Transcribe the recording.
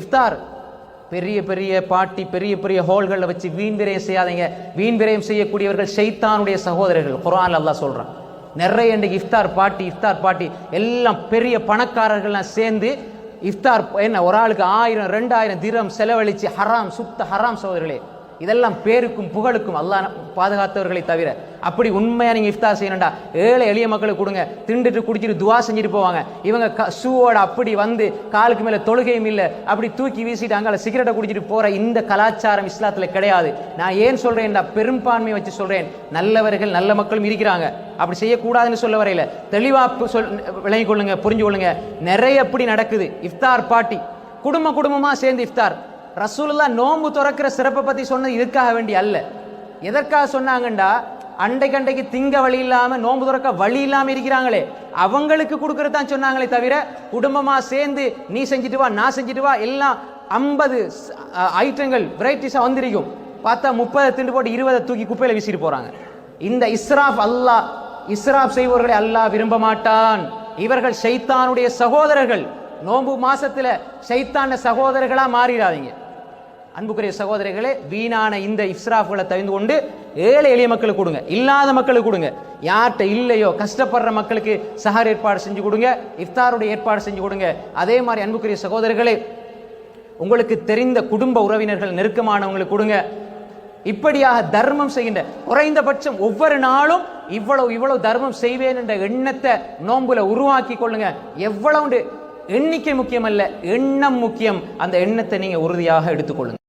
இஃப்தார். பெரிய பெரிய பாட்டி பெரிய பெரிய ஹோல்களில் வச்சு வீண் விரயம் செய்யாதீங்க. வீண் விரயம் செய்யக்கூடியவர்கள் ஷைத்தானுடைய சகோதரர்கள். குரான் அல்லா சொல்கிறான் நிறைய இன்றைக்கு இஃப்தார் பாட்டி இஃப்தார் பாட்டி எல்லாம் பெரிய பணக்காரர்கள்லாம் சேர்ந்து இஃப்தார் என்ன ஒரு ஆளுக்கு ஆயிரம் ரெண்டாயிரம் திரம் செலவழித்து ஹராம் சுத்த ஹராம் சகோதரர்களே. இதெல்லாம் பேருக்கும் புகழுக்கும் அல்லாஹ் பாதுகாத்தவர்களை தவிர. அப்படி உண்மையாக நீங்கள் இஃப்தார் செய்யணும்டா. ஏழை எளிய மக்களுக்கு கொடுங்க. திண்டுட்டு குடிச்சிட்டு துவா செஞ்சுட்டு போவாங்க. இவங்க க- ஷூவோட அப்படி வந்து காலுக்கு மேலே தொழுகையும் இல்லை. அப்படி தூக்கி வீசிட்டு அங்கே சிகரெட்டை குடிச்சிட்டு போகிற இந்த கலாச்சாரம் இஸ்லாத்தில் கிடையாது. நான் ஏன் சொல்கிறேன்டா பெரும்பான்மையை வச்சு சொல்கிறேன் நல்லவர்கள் நல்ல மக்களும் இருக்கிறாங்க. அப்படி செய்யக்கூடாதுன்னு சொல்ல வரையில தெளிவாக சொல் விளங்கிக் கொள்ளுங்க புரிஞ்சு கொள்ளுங்க. நிறைய அப்படி நடக்குது. இஃப்தார் பார்ட்டி குடும்ப குடும்பமாக சேர்ந்து இஃப்தார். ரசூலுல்லா நோம்பு துறக்கிற சிறப்பை பற்றி சொன்னது இதுக்காக வேண்டி அல்ல. எதற்காக சொன்னாங்கண்டா? அண்டைக்கு அண்டைக்கு திங்க வழி இல்லாமல் நோன்பு துறக்க வழி இல்லாமல் இருக்கிறாங்களே. அவங்களுக்கு கொடுக்கறது தான் சொன்னாங்களே தவிர குடும்பமாக சேர்ந்து நீ செஞ்சுட்டு வா நான் செஞ்சுட்டு வா எல்லாம் ஐம்பது ஐட்டங்கள் வெரைட்டிஸாக வந்திருக்கும். பார்த்தா முப்பதை திண்டு போட்டு இருபதை தூக்கி குப்பையில் வீசிட்டு போகிறாங்க இந்த இஸ்ராஃப் அல்லாஹ் இஸ்ராஃப் செய்பவர்களை அல்லாஹ் விரும்ப மாட்டான். இவர்கள் ஷைத்தானுடைய சகோதரர்கள். நோன்பு மாசத்துல ஷைத்தான சகோதரர்களா மாறிடாதீங்க. அன்புக்குரிய சகோதரிகளே வீணான இந்த இஸ்ராஃப்களை தவிந்து கொண்டு ஏழை எளிய மக்களுக்கு கொடுங்க. இல்லாத மக்களுக்கு கொடுங்க. யார்கிட்ட இல்லையோ கஷ்டப்படுற மக்களுக்கு சஹார் ஏற்பாடு செஞ்சு கொடுங்க. இஃப்தாருடைய ஏற்பாடு செஞ்சு கொடுங்க. அதே மாதிரி அன்புக்குரிய சகோதரர்களே உங்களுக்கு தெரிந்த குடும்ப உறவினர்கள் நெருக்கமானவங்களுக்கு கொடுங்க. இப்படியாக தர்மம் செய்கின்ற குறைந்தபட்சம் ஒவ்வொரு நாளும் இவ்வளவு இவ்வளவு தர்மம் செய்வேன் என்ற எண்ணத்தை நோன்புல உருவாக்கி கொள்ளுங்க. எவ்வளவு எண்ணிக்கை முக்கியம் அல்ல எண்ணம் முக்கியம். அந்த எண்ணத்தை நீங்க உறுதியாக எடுத்துக்கொள்ளுங்க.